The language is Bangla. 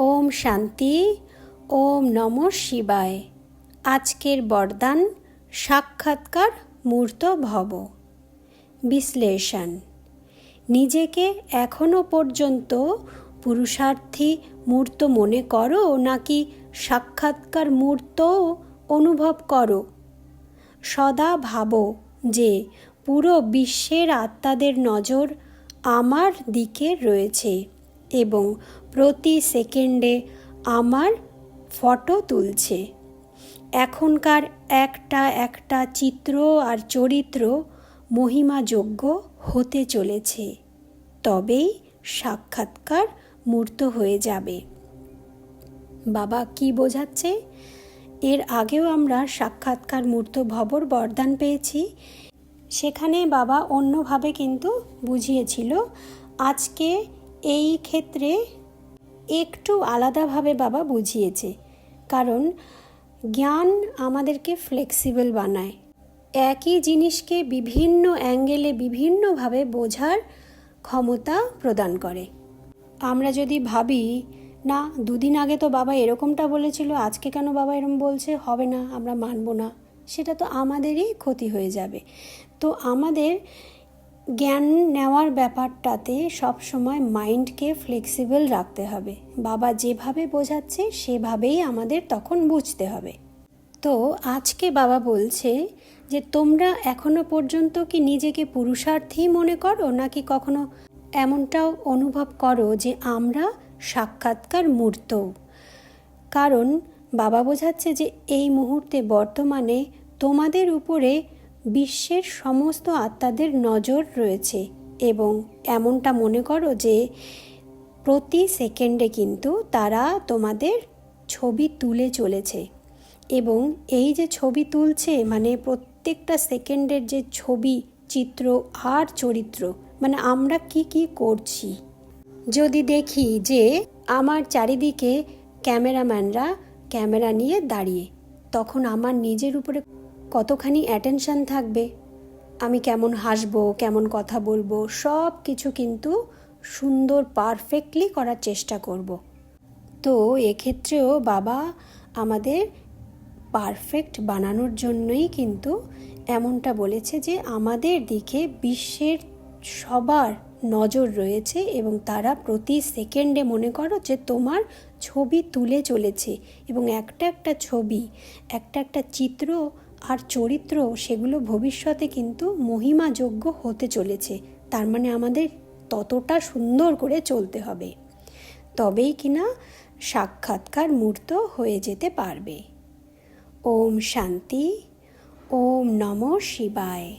ওম শান্তি, ওম নম শিবায়। আজকের বরদান সাক্ষাৎকার মূর্ত ভব। বিশ্লেষণ। নিজেকে এখনও পর্যন্ত পুরুষার্থী মূর্ত মনে করো নাকি সাক্ষাৎকার মূর্ত অনুভব করো? সদা ভাবো যে পুরো বিশ্বের আত্মাদের নজর আমার দিকে রয়েছে। এবং প্রতি সেকেন্ডে আমার ফটো তুলছে। এখনকার একটা একটা চিত্র আর চরিত্র মহিমাযোগ্য হতে চলেছে, তবেই সাক্ষাৎকার মূর্ত হয়ে যাবে। বাবা, কি বোঝাচ্ছে? এর আগেও আমরা সাক্ষাৎকার মূর্ত ভবর বরদান পেয়েছি। সেখানে বাবা অন্যভাবে কিন্তু বুঝিয়েছিল, আজকে এই ক্ষেত্রে একটু আলাদাভাবে বাবা বুঝিয়েছে। কারণ জ্ঞান আমাদেরকে ফ্লেক্সিবল বানায়। একই জিনিসকে বিভিন্ন অ্যাঙ্গেলে বিভিন্নভাবে বোঝার ক্ষমতা প্রদান করে। আমরা যদি ভাবি, না, দুদিন আগে তো বাবা এরকমটা বলেছিল, আজকে কেন বাবা এরকম বলছে? হবে না, আমরা মানব না। সেটা তো আমাদেরই ক্ষতি হয়ে যাবে। তো আমাদের জ্ঞান নেওয়ার ব্যাপারটাতে সবসময় মাইন্ডকে ফ্লেক্সিবল রাখতে হবে। বাবা যেভাবে বোঝাচ্ছে, সেভাবেই আমাদের তখন বুঝতে হবে। তো আজকে বাবা বলছে যে, তোমরা এখনও পর্যন্ত কি নিজেকে পুরুষার্থী মনে করো, নাকি কখনো এমনটাও অনুভব করো যে, আমরা সাক্ষাৎকার মূর্ত? কারণ বাবা বোঝাচ্ছে যে, এই মুহূর্তে বর্তমানে তোমাদের উপরে বিশ্বের সমস্ত আত্মাদের নজর রয়েছে এবং এমনটা মনে করো যে প্রতি সেকেন্ডে কিন্তু তারা তোমাদের ছবি তুলে চলেছে। এবং এই যে ছবি তুলছে মানে প্রত্যেকটা সেকেন্ডের যে ছবি, চিত্র আর চরিত্র মানে আমরা কি কি করছি? যদি দেখি যে আমার চারিদিকে ক্যামেরাম্যানরা ক্যামেরা নিয়ে দাঁড়িয়ে, তখন আমার নিজের উপরে কতখানি অ্যাটেনশন থাকবে? আমি কেমন হাসবো, কেমন কথা বলব, সব কিছু কিন্তু সুন্দর পারফেক্টলি করার চেষ্টা করব। তো এক্ষেত্রেও বাবা আমাদের পারফেক্ট বানানোর জন্যই কিন্তু এমনটা বলেছে যে আমাদের দিকে বিশ্বের সবার নজর রয়েছে এবং তারা প্রতি সেকেন্ডে মনে করো যে তোমার ছবি তুলে চলেছে এবং একটা একটা ছবি, একটা একটা চিত্র আর চরিত্র সেগুলো ভবিষ্যতে কিন্তু মহিমাযোগ্য হতে চলেছে। তার মানে আমাদের ততটা সুন্দর করে চলতে হবে। তবেই কিনা সাক্ষাৎকার মূর্ত হয়ে যেতে পারবে। ওম শান্তি, ওম নম শিবায়।